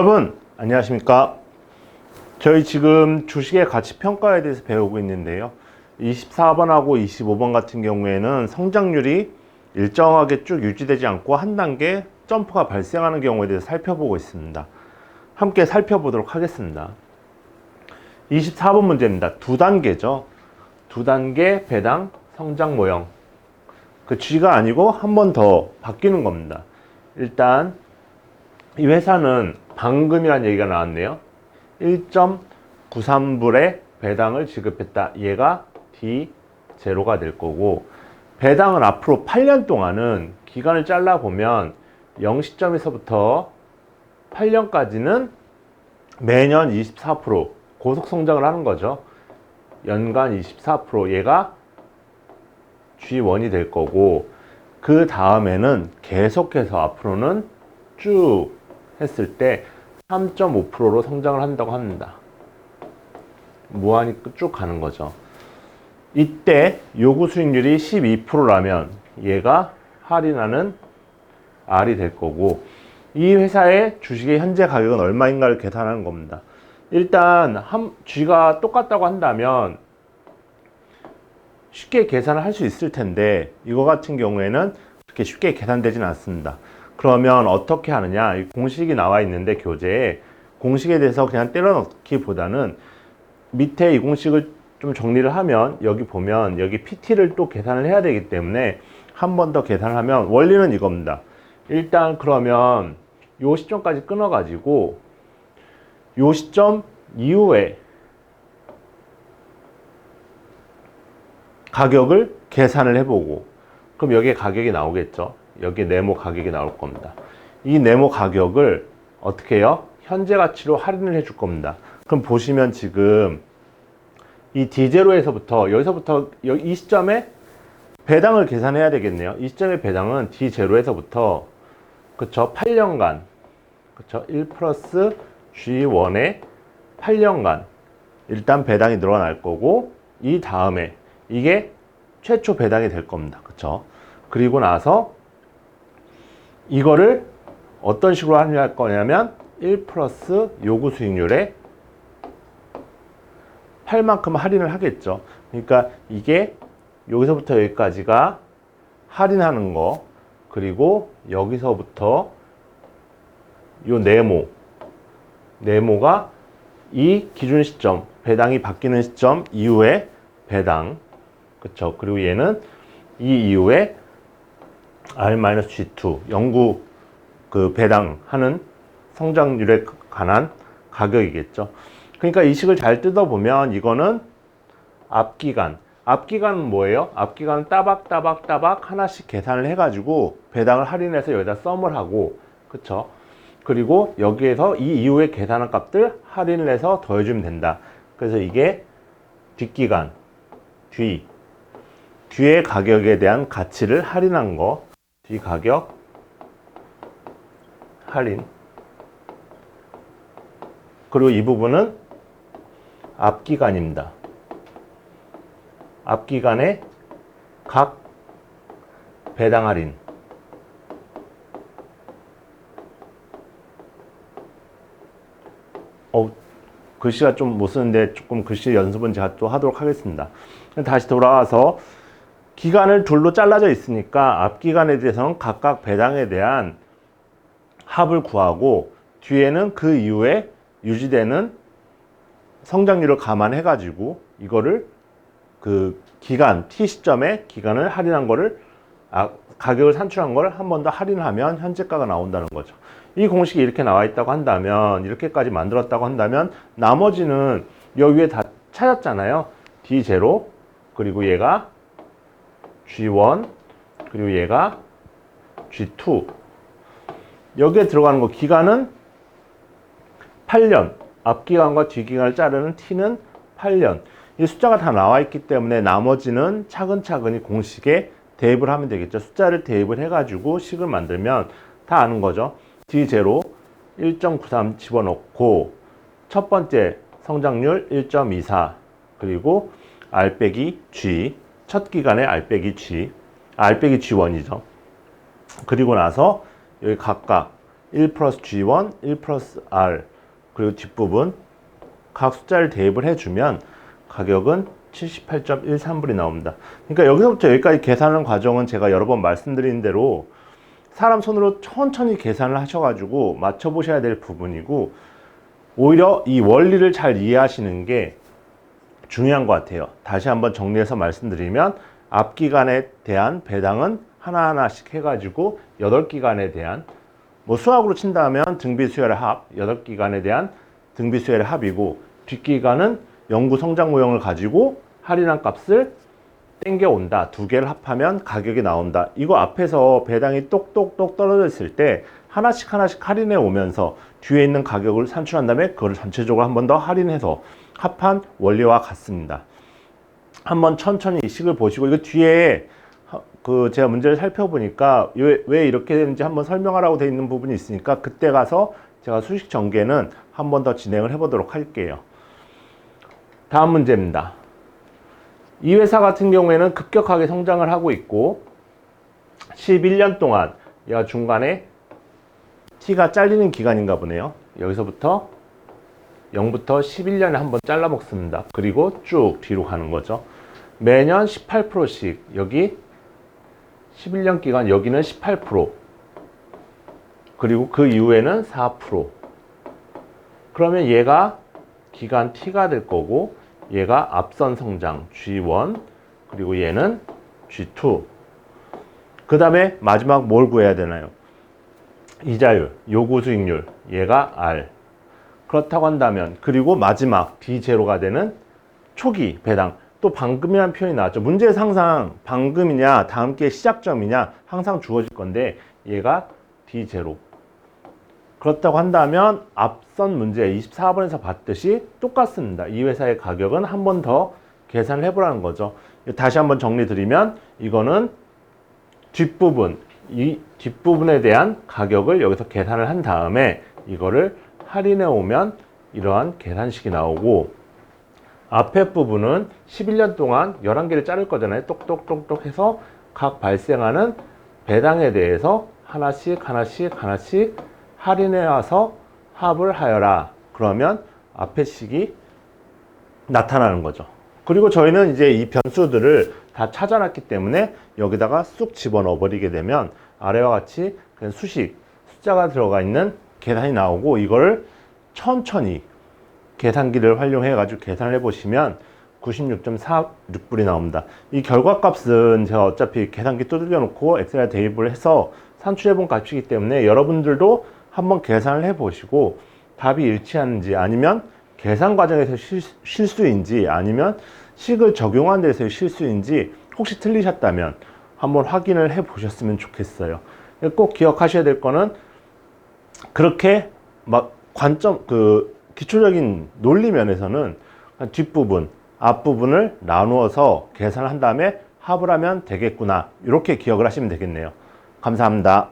여러분 안녕하십니까? 저희 지금 주식의 가치 평가에 대해서 배우고 있는데요. 24번하고 25번 같은 경우에는 성장률이 일정하게 쭉 유지되지 않고 한 단계 점프가 발생하는 경우에 대해서 살펴보고 있습니다. 함께 살펴보도록 하겠습니다. 24번 문제입니다. 두 단계죠. 두 단계 배당 성장 모형. 그 G가 아니고 한 번 더 바뀌는 겁니다. 일단 이 회사는 방금이란 얘기가 나왔네요. 1.93불의 배당을 지급했다. 얘가 D0가 될 거고 배당은 앞으로 8년 동안은 기간을 잘라 보면 0시점에서부터 8년까지는 매년 24% 고속 성장을 하는 거죠. 연간 24% 얘가 G1이 될 거고 그 다음에는 계속해서 앞으로는 쭉 했을 때 3.5%로 성장을 한다고 합니다. 무한히 쭉 가는 거죠. 이때 요구 수익률이 12%라면 얘가 할인하는 R이 될 거고 이 회사의 주식의 현재 가격은 얼마인가를 계산하는 겁니다. 일단 한 G가 똑같다고 한다면 쉽게 계산을 할 수 있을 텐데 이거 같은 경우에는 그렇게 쉽게 계산되지는 않습니다. 그러면 어떻게 하느냐? 이 공식이 나와 있는데 교재에 공식에 대해서 그냥 때려 넣기보다는 밑에 이 공식을 좀 정리를 하면 여기 보면 여기 PT를 또 계산을 해야 되기 때문에 한 번 더 계산을 하면 원리는 이겁니다. 일단 그러면 요 시점까지 끊어 가지고 요 시점 이후에 가격을 계산을 해보고 그럼 여기에 가격이 나오겠죠. 여기에 네모 가격이 나올 겁니다. 이 네모 가격을 어떻게 해요? 현재 가치로 할인을 해줄 겁니다. 그럼 보시면 지금 이 D0에서부터 여기서부터 이 시점에 배당을 계산해야 되겠네요. 이 시점의 배당은 D0에서부터 그쵸 8년간 그쵸 1 플러스 G1의 8년간 일단 배당이 늘어날 거고 이 다음에 이게 최초 배당이 될 겁니다. 그쵸 그리고 나서 이거를 어떤 식으로 할인할 거냐면 1 플러스 요구 수익률에 8만큼 할인을 하겠죠. 그러니까 이게 여기서부터 여기까지가 할인하는 거 그리고 여기서부터 요 네모 네모가 이 기준 시점 배당이 바뀌는 시점 이후에 배당 그쵸 그리고 얘는 이 이후에 R-G2 영구 그 배당하는 성장률에 관한 가격이겠죠. 그러니까 이 식을 잘 뜯어보면 이거는 앞기간. 앞기간은 뭐예요? 앞기간은 따박따박 따박 하나씩 계산을 해가지고 배당을 할인해서 여기다 썸을 하고 그쵸? 그리고 여기에서 이 이후에 계산한 값들 할인을 해서 더해주면 된다. 그래서 이게 뒷기간, 뒤, 뒤의 가격에 대한 가치를 할인한 거, 뒤 가격, 할인. 그리고 이 부분은 앞기간입니다. 앞기간의 각 배당 할인. 어, 글씨가 좀 못 쓰는데 조금 글씨 연습은 제가 또 하도록 하겠습니다. 다시 돌아와서 기간을 둘로 잘라져 있으니까 앞 기간에 대해서는 각각 배당에 대한 합을 구하고 뒤에는 그 이후에 유지되는 성장률을 감안해 가지고 이거를 그 기간 T 시점에 기간을 할인한 거를 아, 가격을 산출한 걸 한 번 더 할인하면 현재가가 나온다는 거죠. 이 공식이 이렇게 나와 있다고 한다면 이렇게까지 만들었다고 한다면 나머지는 여기 위에 다 찾았잖아요. D0 그리고 얘가 G1 그리고 얘가 G2 여기에 들어가는 거 기간은 8년. 앞기간과 뒤기간을 자르는 T는 8년. 이 숫자가 다 나와 있기 때문에 나머지는 차근차근히 공식에 대입을 하면 되겠죠. 숫자를 대입을 해 가지고 식을 만들면 다 아는 거죠. D0 1.93 집어넣고 첫 번째 성장률 1.24 그리고 R 빼기 G 첫 기간에 R 빼기 G R 빼기 G1이죠 그리고 나서 여기 각각 1 플러스 G1, 1 플러스 R 그리고 뒷부분 각 숫자를 대입을 해주면 가격은 78.13불이 나옵니다. 그러니까 여기서부터 여기까지 계산하는 과정은 제가 여러 번 말씀드린 대로 사람 손으로 천천히 계산을 하셔가지고 맞춰보셔야 될 부분이고 오히려 이 원리를 잘 이해하시는 게 중요한 것 같아요. 다시 한번 정리해서 말씀드리면 앞기간에 대한 배당은 하나하나씩 해가지고 8기간에 대한 뭐 수학으로 친다면 등비수열의 합, 8기간에 대한 등비수열의 합이고 뒷기간은 연구 성장 모형을 가지고 할인한 값을 땡겨온다. 두 개를 합하면 가격이 나온다. 이거 앞에서 배당이 똑똑똑 떨어져 있을 때 하나씩 하나씩 할인해 오면서 뒤에 있는 가격을 산출한 다음에 그걸 전체적으로 한 번 더 할인해서 합한 원리와 같습니다. 한번 천천히 이 식을 보시고 이거 뒤에 하- 그 제가 문제를 살펴보니까 왜, 왜 이렇게 되는지 한번 설명하라고 되어 있는 부분이 있으니까 그때 가서 제가 수식 전개는 한 번 더 진행을 해보도록 할게요. 다음 문제입니다. 이 회사 같은 경우에는 급격하게 성장을 하고 있고 11년 동안 얘가 중간에 T가 잘리는 기간인가 보네요. 여기서부터 0부터 11년에 한 번 잘라 먹습니다. 그리고 쭉 뒤로 가는 거죠. 매년 18%씩 여기 11년 기간 여기는 18% 그리고 그 이후에는 4% 그러면 얘가 기간 T가 될 거고 얘가 앞선 성장 G1 그리고 얘는 G2 그 다음에 마지막 뭘 구해야 되나요? 이자율, 요구 수익률 얘가 R 그렇다고 한다면 그리고 마지막 D0가 되는 초기 배당 또 방금이라는 표현이 나왔죠 문제에서 항상 방금이냐 다음 게 시작점이냐 항상 주어질 건데 얘가 D0 그렇다고 한다면 앞선 문제 24번에서 봤듯이 똑같습니다. 이 회사의 가격은 한 번 더 계산을 해보라는 거죠. 다시 한번 정리 드리면 이거는 뒷부분, 이 뒷부분에 대한 가격을 여기서 계산을 한 다음에 이거를 할인해 오면 이러한 계산식이 나오고 앞에 부분은 11년 동안 11개를 자를 거잖아요. 똑똑똑똑 해서 각 발생하는 배당에 대해서 하나씩 하나씩 하나씩 할인해 와서 합을 하여라. 그러면 앞에 식이 나타나는 거죠. 그리고 저희는 이제 이 변수들을 다 찾아놨기 때문에 여기다가 쑥 집어넣어 버리게 되면 아래와 같이 그냥 수식, 숫자가 들어가 있는 계산이 나오고 이걸 천천히 계산기를 활용해 가지고 계산을 해 보시면 96.46불이 나옵니다. 이 결과값은 제가 어차피 계산기 두들겨 놓고 엑셀에 대입을 해서 산출해 본 값이기 때문에 여러분들도 한번 계산을 해 보시고 답이 일치하는지 아니면 계산 과정에서 실, 실수인지 아니면 식을 적용한 데서의 실수인지 혹시 틀리셨다면 한번 확인을 해 보셨으면 좋겠어요. 꼭 기억하셔야 될 거는 그렇게 막 관점 그 기초적인 논리 면에서는 뒷부분, 앞부분을 나누어서 계산을 한 다음에 합을 하면 되겠구나. 이렇게 기억을 하시면 되겠네요. 감사합니다.